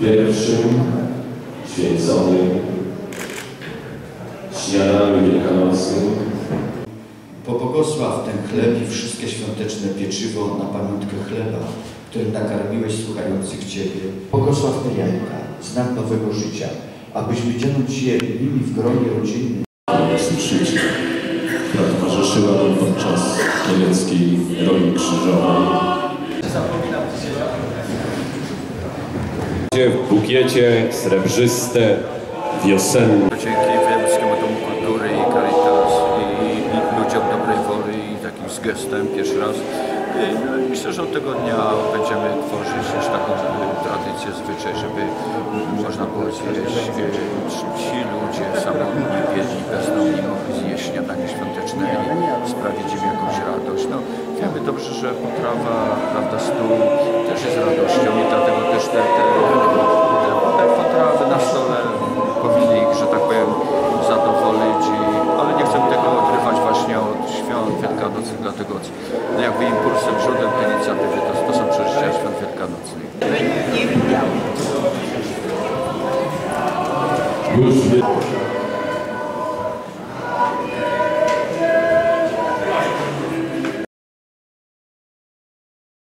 pierwszym święconym śniadaniu wielkanocnym Pobłogosław ten chleb i wszystkie świąteczne pieczywo na pamiątkę chleba, którym nakarmiłeś słuchających Ciebie. Błogosław te jajka, znak nowego życia, abyśmy dzieląc je nimi w gronie rodzinnym, słyszycie, która towarzyszyła nam podczas kieleckiej roli krzyżowej. W bukiecie srebrzyste, wiosenne. Dzięki Wojewódzkiemu Domu Kultury i Caritas i, i ludziom dobrej woli i takim z gestem pierwszy raz. I, no, myślę, że od tego dnia będziemy tworzyć już taką tradycję, zwyczaj, żeby można było zjeść, y, ci ludzie samotni, biedni, bezdomni mogli zjeść śniadanie świąteczne i sprawić im jakąś radość. No, wiemy dobrze, że potrawa, prawda, stół też jest radością i dlatego też te, te, te, dlatego no jakby impulsem, źródłem tej inicjatywy to, to są przeżycia świąt wielkanocnych. Już